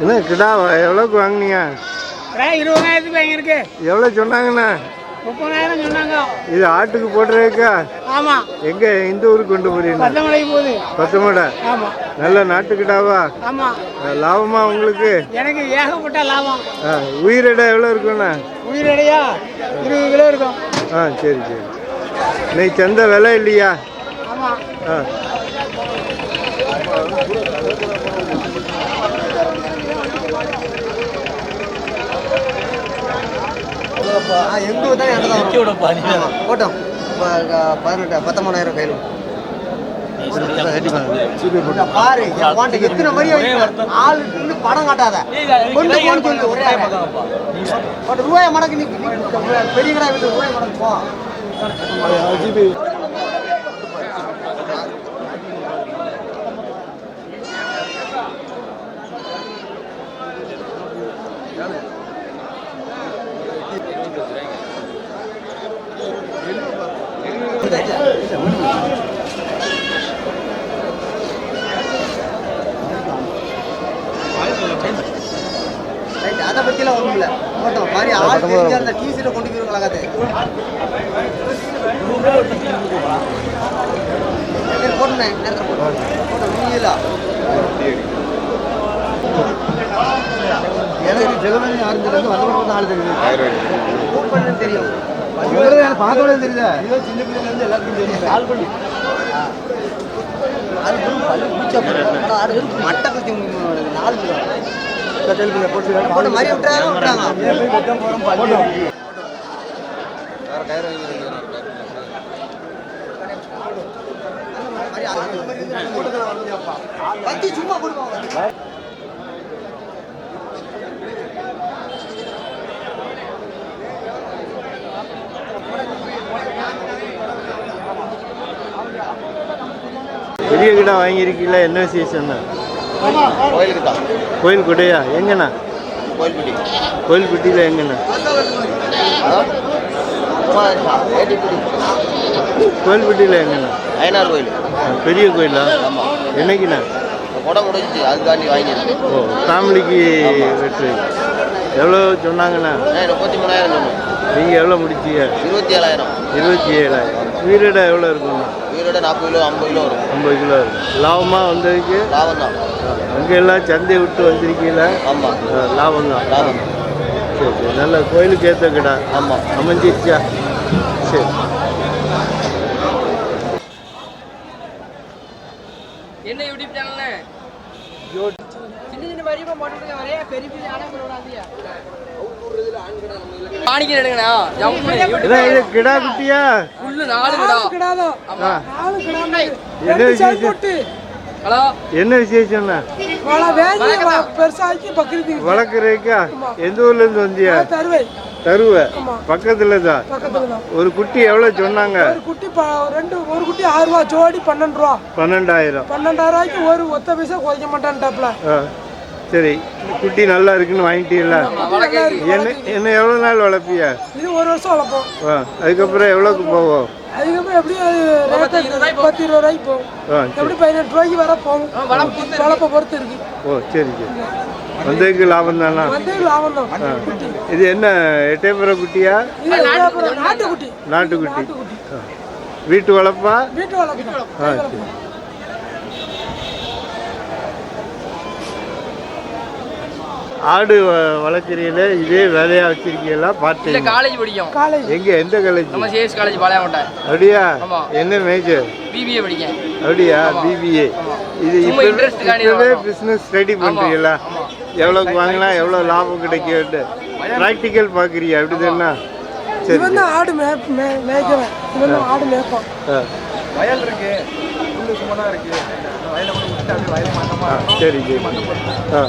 என்ன கிடா எவ்வளோக்கு வாங்குனீங்க? இருபதாயிரத்துக்கு வாங்கி இருக்கு எவ்வளோ சொன்னாங்கண்ணா? முப்பதாயிரம் சொன்னாங்க. இது ஆட்டுக்கு போட்டுருக்கா ஆமா. எங்க இந்த ஊருக்கு கொண்டு போறீங்க? போகுது. பத்தமடை ஆமா. நல்ல நாட்டுக்கிடாவா ஆமா. அஹ் லாபமா உங்களுக்கு? எனக்கு ஏகப்பட்ட லாபம். உயிரிடை எவ்வளோ இருக்குண்ணா உயிரடையா இருபது கிலோ இருக்கும். ஆ சரி சரி. இன்னைக்கு சந்தை விலை இல்லையா? ஆமா. ஆ. எங்க தான் என்கிட்ட தான் போட்டோம். பதினெட்டு பத்தொன்பதாயிரம் கையில் பாரு எத்தனை மணி ஆளு படம் காட்டாத. கொண்டு போன்னு சொல்லு ஒரே ஒரு ரூபாய் மடக்கு நீ பெரிய கடை ரூபாய் மடக்கு போ. ஒண்ணும் இல்ல. போட்டோம் மாதிரி ஆள் தெரிஞ்ச அந்த டிஷர்ட்டை கொண்டு போயிருங்களா கதை போட்டுனேன் நேரத்தில் போட்டோம் நீங்களா எனக்கு ஜெகமணி ஆரஞ்சு வந்து ஆள் தெரியுது. ஃபோன் பண்ணு தெரியும் பார்த்தோட தெரியுதா சின்ன பிள்ளைங்க எல்லாருக்கும் தெரியும். கால் பண்ணி. அது பல்லு பூச்சா மட்டை நாலு போட்டு மாதிரி பத்தி சும்மா கொடுப்பாங்க பெரிய வாங்கியிருக்கீங்களா? என்ன விசேஷம் தான் கோயில் குடையா எங்கண்ணா? கோயில்பட்டி கோயில்பட்டியில் எங்கண்ணா? கோயில்பட்டியில் எங்கண்ணா? ஐநாறு கோயில். பெரிய கோயிலா? என்னைக்குண்ணா? குடம் முடிஞ்சிச்சு அதுக்காண்டி வாங்கியிருக்கேன். ஓ ஃபேமிலிக்கு வெற்றி. எவ்வளோ சொன்னாங்கண்ணா? முப்பத்தி மூணாயிரம் நீங்கள் எவ்வளோ முடிச்சீங்க? இருபத்தி ஏழாயிரம். இருபத்தி ஏழாயிரம். உயிரிடை எவ்வளோ இருக்குண்ணா உயிரோட நாற்பது கிலோ ஐம்பது கிலோ வரும். ஐம்பது கிலோ இருக்கும். லாபமாக வந்ததுக்கு லாபம் தான் அங்கே எல்லாம் சந்தை விட்டு வந்திருக்கீங்களா? ஆமாம் லாபம் தான் லாபம். சரி சரி. நல்ல கோயிலுக்கு ஏற்ற கிடா ஆமாம் அமைஞ்சிருச்சா? சரி என்ன யூடியூப் சேனல்ல சின்ன சின்ன வரிமா போட்டுருக்க வரைய பெரிய பெரிய ஆடம் போடாதீங்க காணிக்க எடுங்கண்ணா ஜம்ப் இதான் இது கிடா குட்டியா. என்ன விசேஷம்? வளர்க்குறதுக்கா? எந்த ஊர்ல இருந்து வந்தியா? தருவை. தருவ? பக்கத்துல தான். ஒரு குட்டி எவ்வளவு சொன்னாங்க? ஒரு குட்டி ப- ரெண்டு ஒரு குட்டி ஆறு ரூபா ஜோடி பன்னெண்டு ரூபா. பன்னெண்டாயிரம். பன்னெண்டாயிரம் ரூபாய்க்கு ஒரு ஒத்த பைசா குறைக்க மாட்டான்ட்டாப்ல. சரி குட்டி நல்லா இருக்குன்னு வாங்கிட்டீங்களா என்ன என்ன எவ்வளவு நாள் வளர்ப்பியா? இது ஒரு வருஷம் வளர்ப்போம். ஆ, அதுக்கப்புறம் எவ்வளோக்கு போவோம் அதுக்கப்புறம் எப்படியும் பத்து இருபது ரூபாய்க்கு போகும். எப்படி பதினெட்டு ரூபாய்க்கு வர போகும். வளர்ப்பை பொறுத்து இருக்கு. ஓ சரி சரி. வந்ததுக்கு லாபம் தானா? லாபம் தான். இது என்ன எட்டயபுர குட்டியா? நாட்டுக்குட்டி நாட்டுக்குட்டி. வீட்டு வளர்ப்பா? வீட்டு வளர்ப்பு ஆ சரி. ஆடு வ- வளர்க்குறீங்களே இதே வேலையா வச்சிருக்கீங்களா? பார்த்தீங்க காலேஜ் படிக்கும். காலேஜ் எங்க எந்த காலேஜ் நம்ம சிஎஸ் காலேஜ் பாளையங்கோட்டை. அப்படியா? ஆமா. என்ன மேஜர் பிபிஏ படிக்கேன். அப்படியா? பிபிஏ இது இப்பவே. பிஸ்னஸ் ஸ்டடி பண்ணுறீங்களா ஆமா. எவ்வளோக்கு வாங்கலாம் எவ்வளோ லாபம் கிடைக்கும் ப்ராக்டிக்கல் பார்க்குறியா அப்படி தானே சரி இவன் தான் ஆடு மே மே- மேய்க்கவன் இவன் தான் ஆடு மேய்ப்பான். வயல் இருக்கு. புல்லு சும்மா தான் இருக்கு வயலை கொண்டு விட்டு அப்படியே வயலை மாட்டோமா ஆ, சரி சரி. ஆ.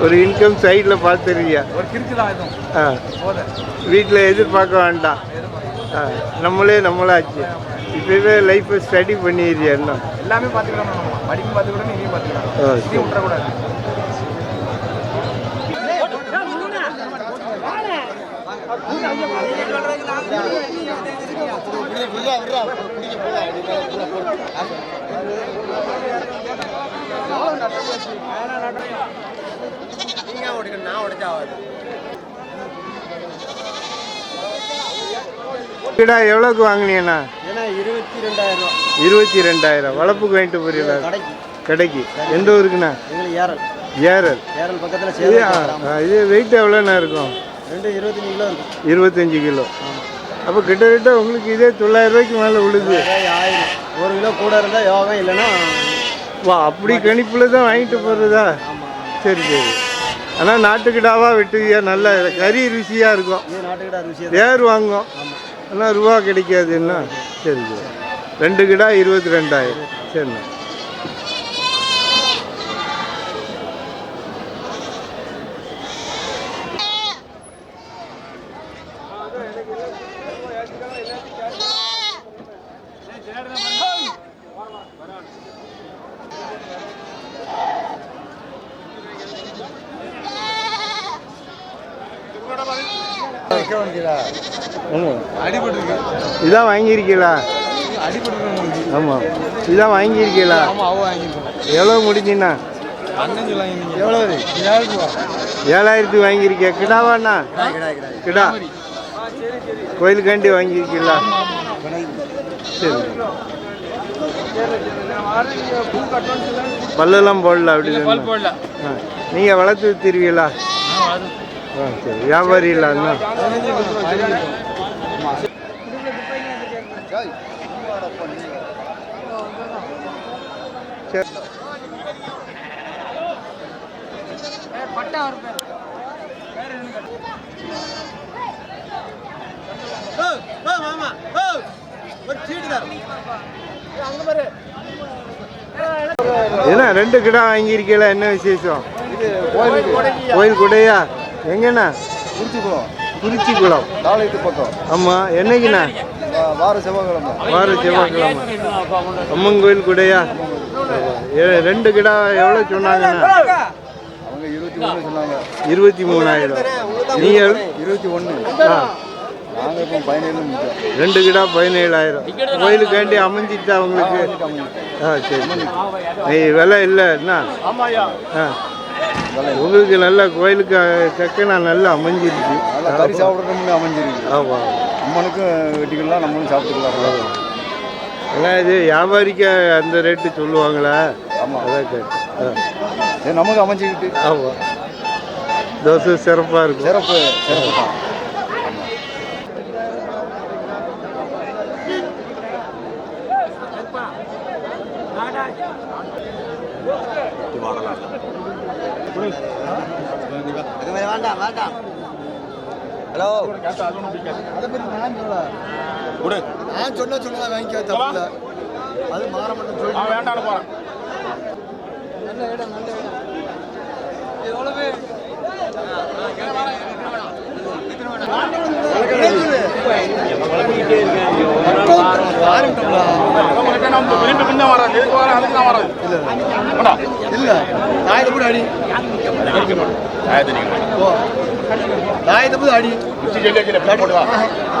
ஒரு இன்கம் சைடில் பார்த்துருக்கியா ஆ. போதை வீட்டில் எதிர்பார்க்க வேண்டாம். ஆ நம்மளே நம்மளாச்சு. இப்போவே லைஃப்பை ஸ்டடி பண்ணிடுறியா என்ன எல்லாமே பார்த்துக்கலாம் நம்ம. படிப்பு பார்த்துக்கூட இதையும் பார்த்துக்கலாம் விட்டுறக்கூடாது கிடா எவ்வளோக்கு ஏன்னா இருபத்தி ரெண்டாயிரம் ரூபா. இருபத்தி ரெண்டாயிரம். வளர்ப்புக்கு வாங்கிட்டு போறீங்களா? கடைக்கு. கடைக்கு. எந்த ஊருக்குண்ணா? எங்களுக்கு ஏரல். ஏரல். ஏரல் பக்கத்தில் இது இது வெயிட் எவ்வளோண்ணா இருக்கும்? ரெண்டு இருபத்தஞ்சு கிலோ இருக்கும். இருபத்தஞ்சி கிலோ. அப்போ கிட்டத்தட்ட உங்களுக்கு இதே தொள்ளாயிரம் ரூபாய்க்கு மேலே விழுது. ஆயிரம். ஒரு கிலோ கூட இருந்தால் யோகம் இல்லைன்னா வா அப்படி கணிப்பில் தான் வாங்கிட்டு போகிறதா சரி சரி. ஆனால் நாட்டுக்கிடாவா வெட்டுவியா நல்ல கறி ருசியாக இருக்கும். வேர் வாங்கும். ஆனால் ரூபா கிடைக்காதுன்னா சரி சரி. ரெண்டு கிடா இருபத்தி ரெண்டாயிரம். சரிண்ணா ஆமாம் இதான் வாங்கியிருக்கீங்களா? ஆமாம் இதான் வாங்கியிருக்கீங்களா? எவ்வளோ முடிஞ்சுண்ணா ஏழாயிரத்துக்கு வாங்கியிருக்கியா? கிடாவாண்ணா? கிடா. கோயிலுக்காண்டி வாங்கியிருக்கீங்களா? சரி. பல்லெல்லாம் போடல அப்படி நீங்கள் வளர்த்து வித்துருவீங்களா ஆ சரி. வியாபாரி இல்லை அண்ணா சரி என்ன ரெண்டு கிடா வாங்கியிருக்கீங்களா? என்ன விசேஷம்? கோயில் குடையா? எங்கண்ணா? குறிச்சிக்குளம். குறிச்சி குளம் தாளையத்து பக்கம் ஆமாம் என்னைக்குண்ணா? வார செவ்வாய்க்கிழமை. வார செவ்வாய்க்கிழமை. அம்மன் கோயில் குடையா? ரெண்டு கிடா எவ்வளோ சொன்னாங்கண்ணா அவங்க இருபத்தி ஒன்று சொன்னாங்க. இருபத்தி மூணாயிரம். நீங்கள் இருபத்தி ஒன்று. ஆ. பதினேழு ரெண்டு கிடா பதினேழாயிரம். கோயிலுக்காண்டி அமைஞ்சிட்டா உங்களுக்கு? ஆ சரி நீ விலை இல்லை என்ன? ஆ. உங்களுக்கு நல்ல கோயிலுக்கு கக்கனா நல்லா அமைஞ்சிருச்சு. நல்லா கறி சாப்பிட்றோம்னு அமைஞ்சிருக்கு ஆமாம் அம்மனுக்கும் வெட்டிக்கலாம் நம்மளும் சாப்பிட்டுக்கலாம். ஏன்னா இது வியாபாரிக்க அந்த ரேட்டு சொல்லுவாங்களா. ஆமாம் அதான் கேட்டேன். சரி நமக்கு அமைஞ்சிக்கிட்டு. ஆமாம் தோசை சிறப்பாக இருக்கும். சிறப்பு சிறப்பு தான். வேண்டாம் வேண்டாம் ஹலோ. நான் சொன்ன சொன்னதா வாங்கிக்க தப்பு அது மாற மட்டும் சொல்லி இல்ல. நாயத்தை போட்டு அடி. போ. நாயத்தை போட்டு அடி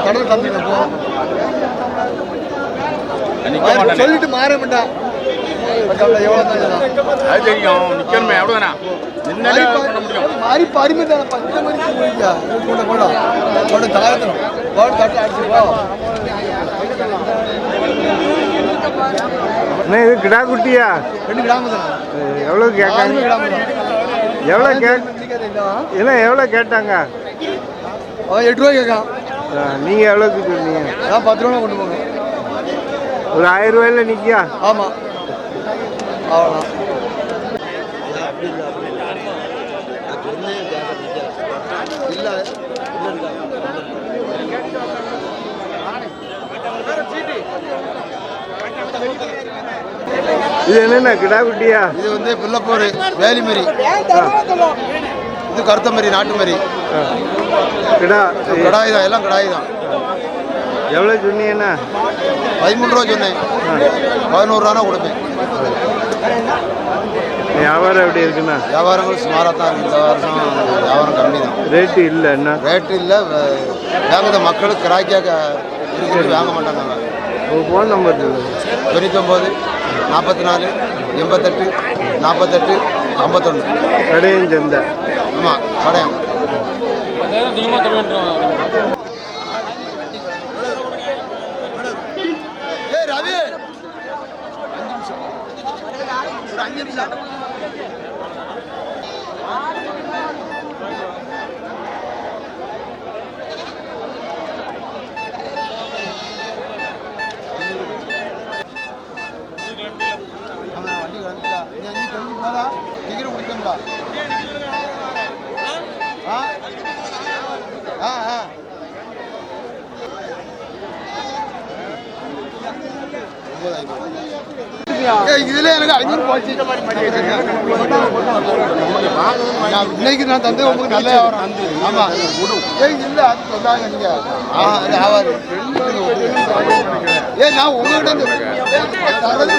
கடல் தந்துங்க போ. சொல்லிட்டு மாற மாட்டா. எவ்வளவு அது தெரியும் நிக்கணுமே அவ்வளவுதானா? நின்னாலே பண்ண முடியும்? மாறி பரிமை தானே பத்து மணிக்கு போய்க்கா கூட கூட கூட தாழ்த்தணும். போட்டு தட்டி அடிச்சு போ. அண்ணா இது கிடா குட்டியா? ரெண்டு தானே. எவ்வளோ கேட்காங்க? எவ்வளோ கே என்ன எவ்வளோ கேட்டாங்க? அவன் எட்டு ரூபாய் கேட்கான் நீங்கள் எவ்வளோக்கு சொன்னீங்க நான் பத்து ரூபா கொண்டு போங்க. ஒரு ஆயிரம் ரூபாயில அவ்வளோதான் இல்லை இது என்னென்ன கிடா குட்டியா இது வந்து பிள்ளைப்போர் வேலிமரி. இது கருத்தமரி நாட்டு மரி. கிடா கடாய் தான் எல்லாம் கடாய் தான் எவ்வளோ சொன்னீங்கன்னா? பதிமூணு ரூபா சொன்னேன். பதினோரு ரூபா கொடுப்பேன் வியாபாரம் எப்படி இருக்குண்ணா? வியாபாரங்கள் சுமாராக தான் இந்த வருஷம் வியாபாரம் கம்மி தான். ரேட்டு இல்லை என்ன? ரேட்டு இல்லை. வாங்குத மக்களுக்கு கிராக்கியாக இருக்குது வாங்க மாட்டாங்க. உங்கள் ஃபோன் நம்பர் தொண்ணூத்தொம்பது நாற்பத்தி நாலு எண்பத்தெட்டு நாற்பத்தெட்டு ஐம்பத்தொன்று கடையும் சந்தை. ஆமாம் கடையம். 됩니다. 아, 네, 네. 감사합니다. 이 경기 하나 대기를 볼 겁니다. இதுல எனக்கு ஐநூறு போச்சு இன்னைக்கு நான் தந்து உங்களுக்கு நல்ல ஆமா. ஏய் இல்ல அது சொல்லாங்க நீங்க. ஆவாரு ஏய் நான் உங்ககிட்ட தரது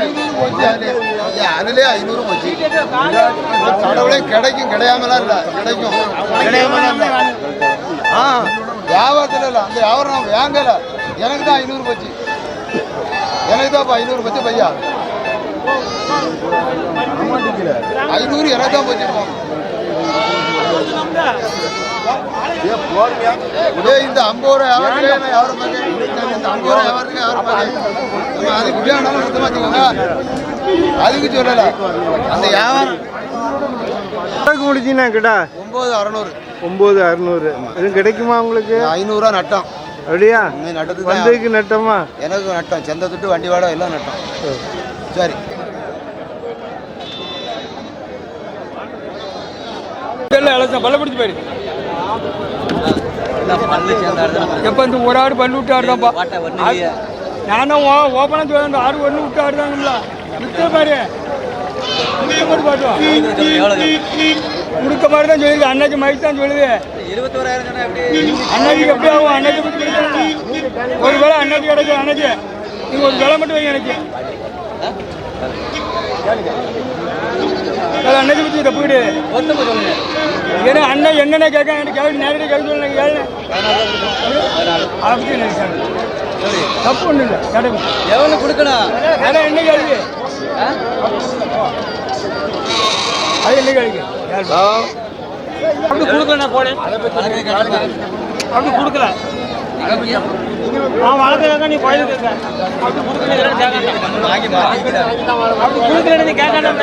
ஐநூறு போச்சு அதுலயே ஐநூறு போச்சு. கடவுளே கிடைக்கும் கிடையாமலாம் இல்ல. கிடைக்கும். கிடையாமலாம் ஆ. வியாபாரத்துல இல்ல. அந்த வியாபாரம் நான் வாங்கல. எனக்கு தான் ஐநூறு போச்சு. எனக்கு தான் ஐநூறு பத்து பையா? ஐநூறு எனக்கு தான் போச்சு இந்த ஐம்பது ரூபா பார்க்கேன். இந்த ஐம்பது ரூபா பார்க்கேன். நம்ம அதுக்கு விளையாடாலும் சுத்தமா வச்சுக்கோங்க. அதுக்கு சொல்லல. அந்த வியாபாரம் முடிச்சினா கிட்டா? ஒன்பது அறநூறு. ஒம்பது அறுநூறு. எதுவும் கிடைக்குமா உங்களுக்கு? ஐநூறுரூவா நட்டம். அப்படியா? வந்ததுக்கு நட்டமா? எனக்கு நட்டம். செந்த துட்டு வண்டி வாடகை எல்லாம் நட்டம். சரி. எப்ப இந்த ஒரு ஆடு பண்ணி விட்டு ஆடுதான்ப்பா. நானும் ஓப்பனா சொல்ல ஆடு ஒண்ணு விட்டு ஆடுதாங்கல்ல வித்த பாரு. மட்டும் பாட்டுவா முடுக்க மாதிரி தான் சொல்லுது. அன்னைக்கு மைக் தான் சொல்லுது. அன்னைக்கு எப்படி? ஆகும்? அன்னைக்கு பத்தி கிடைக்கல. ஒரு வேளை அன்னைக்கு கிடைக்கும் அன்னைக்கு நீங்க ஒரு வேலை மட்டும் வைங்க எனக்கு அன்னைக்கு பத்தி தப்பு கிடையாது ஏன்னா அண்ணன் என்னென்ன கேட்க எனக்கு கேள்வி நேரடி கேள்வி சொல்லுங்க கேளு அதை பத்தி நினைச்சாங்க தப்பு ஒன்றும் இல்லை எவ்வளவு கொடுக்கணும்? அதான் என்ன கேள்வி? அது என்ன கேள்வி. அப்படி கொடுக்கல போனேன். அப்படி கொடுக்கல. நான் வளர்க்குறாங்க நீ கோயிலுக்கு இருக்க. அப்படி கொடுக்கல. அப்படி கொடுக்கல நீ கேட்கணும்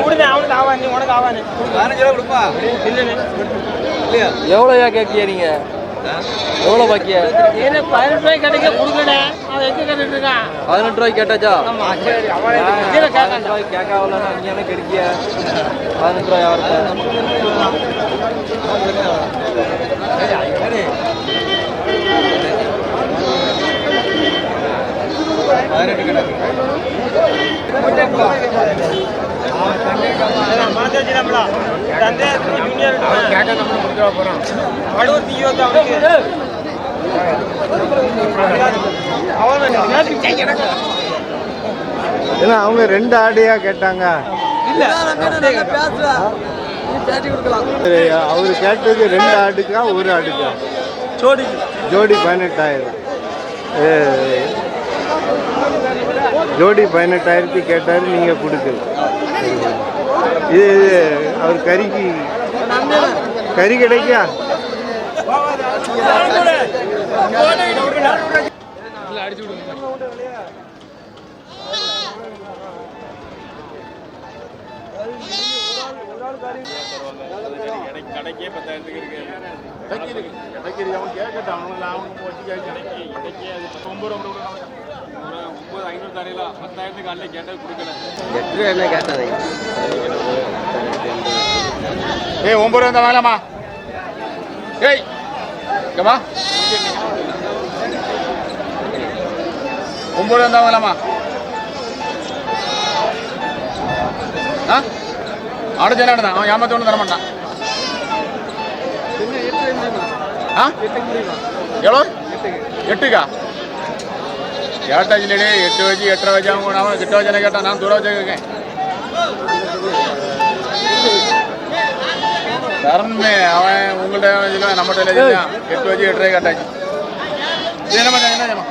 உனக்கு ஆவாது நீ உனக்கு ஆவாது எவ்வளோயா கேட்கிய நீங்க எவ்வளோ பாக்கிய? என்ன பதினெட்டு ரூபாய் கிடைக்க கொடுக்கல. அவன் எங்க கேட்டுட்டு இருக்கான் பதினெட்டு கேட்டாச்சா கேட்காவல ஏன்னா அவங்க ரெண்டு ஆடையா கேட்டாங்க. அவரு கேட்டது ரெண்டு ஆடுக்கா ஒரு ஆடுக்கா? ஜோடி ஜோடி பதினெட்டாயிரம். ஏ, ஜோடி பதினெட்டாயிரத்தி கேட்டாரு நீங்க கொடுக்கல. இது அவர் கறிக்கு. கறி கிடைக்கா? கடைக்கே பத்தாயிரத்துக்கு இருக்கு. கடைக்கு இருக்கு கடைக்கு அவன் கேட்கட்டும் அவனுக்கு அவனுக்கு வச்சு கடைக்கு கடைக்கே அது ரொம்ப ரொம்ப எட்டு என்ன கேட்டது? ஏய் ஒன்பது ரூபா வாங்கலாமா? ஏய் இங்கம்மா. ஒன்பது ரூபா வாங்கலாமா? ஆ? அடைச்சானே தான் அவன் ஏமாத்த ஒன்றும் தர மாட்டான். ஆ? எவ்வளோ எட்டுக்கா? கேட்டாச்சு இல்லையே எட்டு வச்சு எட்டரை வச்சு அவங்க அவன் கிட்ட வச்சு கேட்டான் நான் தூரம் வச்சு கேட்கேன் தரணுமே அவன் உங்கள்கிட்ட நம்மகிட்ட இல்லை. எட்டு வச்சு எட்டரை கேட்டாச்சு. இது என்ன பண்ண என்ன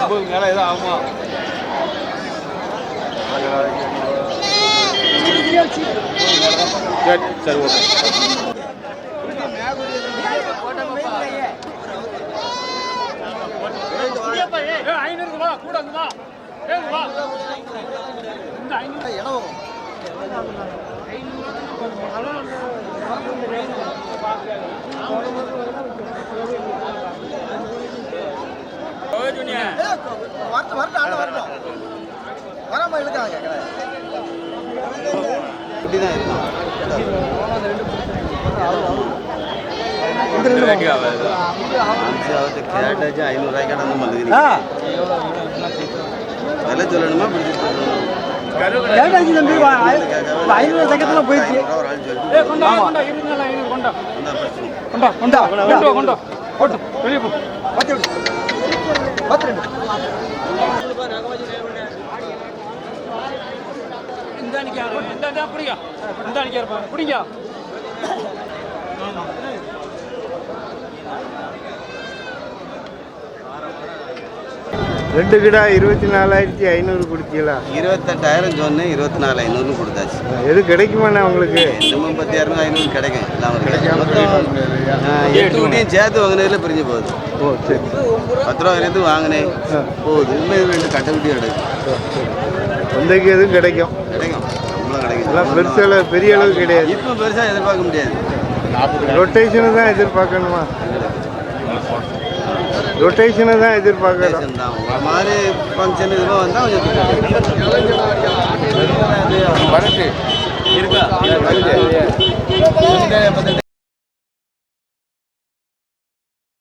ஒன்பது மேலே ஆகுமா? சரி சரி ஓகே ஐநூறு வா கூட வா வா இந்த ஐநூறு வரட்டும் வரட்டும் ஆண்டு வரட்டும். வராம இழுக்காங்க இப்படிதான் இருக்கும் கேட்டாச்சு ஐநூறுரூவாய்க்கு கடந்து வந்துக்கிறீங்க. விலை சொல்லணுமா? கேட்டாச்சு தம்பி ஐநூறு சக்கத்துல போயிடுச்சு. கொண்டா கொண்டா கொண்டா. கொண்டா கொண்டா கொண்டா கொண்டா ஓட்டு வெளியே போ. பத்து பத்து ரெண்டு பிடிங்க இருப்பாங்க பிடிங்க ரெண்டு கிடா இருபத்தி நாலாயிரத்தி ஐநூறு கொடுத்தீங்களா? இருபத்தெட்டாயிரம் சொன்னேன் இருபத்தி நாலு ஐநூறு கொடுத்தாச்சு எது கிடைக்குமாண்ணே உங்களுக்கு? இன்னமும் பத்து இரநூறு ஐநூறு கிடைக்கும் இல்லாமல் கிடைக்கும் எட்டு குட்டியும் சேர்த்து வாங்கினதுல பிரிஞ்சு போகுது. ஓ சரி. பத்து ரூபா வரைக்கும் வாங்கினேன். போகுது. இன்னும் ரெண்டு கட்டை குட்டி கிடைக்கும் சந்தைக்கு எதுவும் கிடைக்கும். கிடைக்கும். கிடைக்கும். பெருசளவு பெரிய அளவு கிடையாது. இப்போ பெருசாக எதிர்பார்க்க முடியாது. ரொட்டேஷனு தான் எதிர்பார்க்கணுமா? ரொட்டேஷனை தான் உங்களை மாதிரி ஃபங்க்ஷன் இதுவாக வந்தால் கொஞ்சம் இருக்கா?